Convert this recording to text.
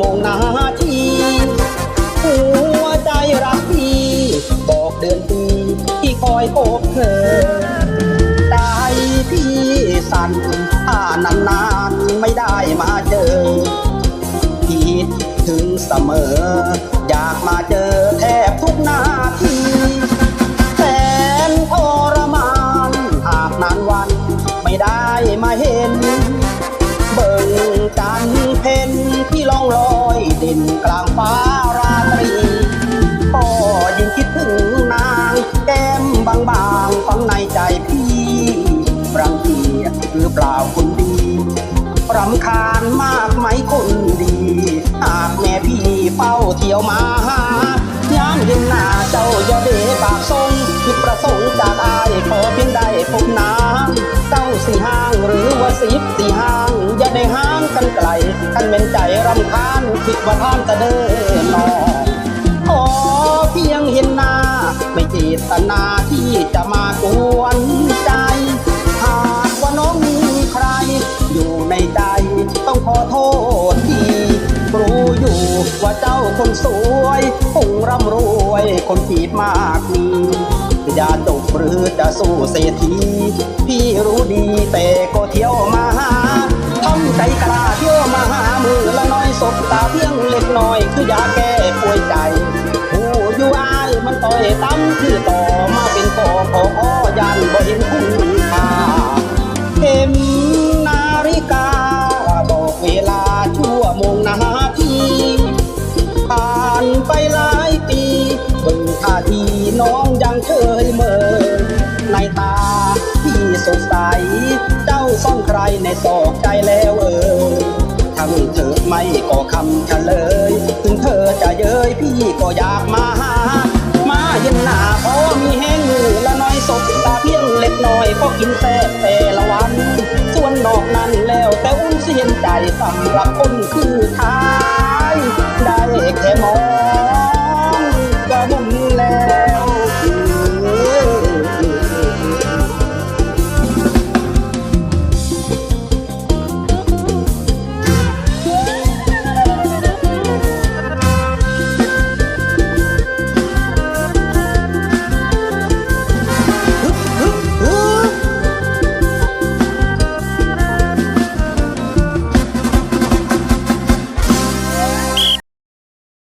มองหน้าทีหัวใจรักพี่บอกเดือนปีที่คอยพบเธอใจพี่สั่นถ้านานนานไม่ได้มาเจอคิดถึงเสมอ อยากมาเจอแทบทุกนาทีแสนทรมานหากนานวันไม่ได้มาเห็น เบิ่งกัน ล่องลอยเด่นกลางฟ้าราตรีก็ยิ่งคิดถึงนางแก้มบางๆฝังในใจพี่รังเกียจหรือเปล่าคุณดีรำคาญมากไหมคนดี หากแม่พี่เฝ้าเที่ยวมาหายามเห็นหน้าเจ้าอย่าเบปากทรงจุดประสงค์จากอายขอเพียงได้พบน้าเจ้าสี่ห้างหรือว่าสิบสี่ห้าง ห้างกันไกลท่านเป็นใจรำคาญคิดว่าท่านจะเดินนอขอเพียงเห็นหน้า ไม่เจตนาที่จะมากวนใจ หากว่าน้องมีใคร อยู่ในใจต้องขอโทษทีรู้อยู่ว่าเจ้าคนสวยคงร่ำรวยคนจีบมากมีอย่าจบหรือจะสู้เศรษฐีพี่รู้ดีแต่ก็เที่ยวมา สบตาเพียงเล็กน้อย คือยาแก้ป่วยใจ ผู้อยู่อายมันต่อยตั้มคือต่อมาเป็นกอขออยานบ่เห็นคุณค่าเข็มนาฬิกา บอกเวลาชั่วโมงนาทีผ่านไปหลายปีเบิ่งท่าทีน้องยังเคยเมื่อในตาพี่สดใสเจ้าซ่อนใครในศอกใจแล้วเออ ทั้งเธอไม่ก็คำเฉลย ถึงเธอจะเย้ยพี่ก็อยากมาหา มาเย็นหน้าพอมีแห้งมือละน้อยศพตาเพียงเล็กน้อยก็กินแซ่บแต่ละวัน ส่วนดอกนั้นแล้วแต่อุ้นเสียนใจสำหรับคนคือทาย ได้แค่มอง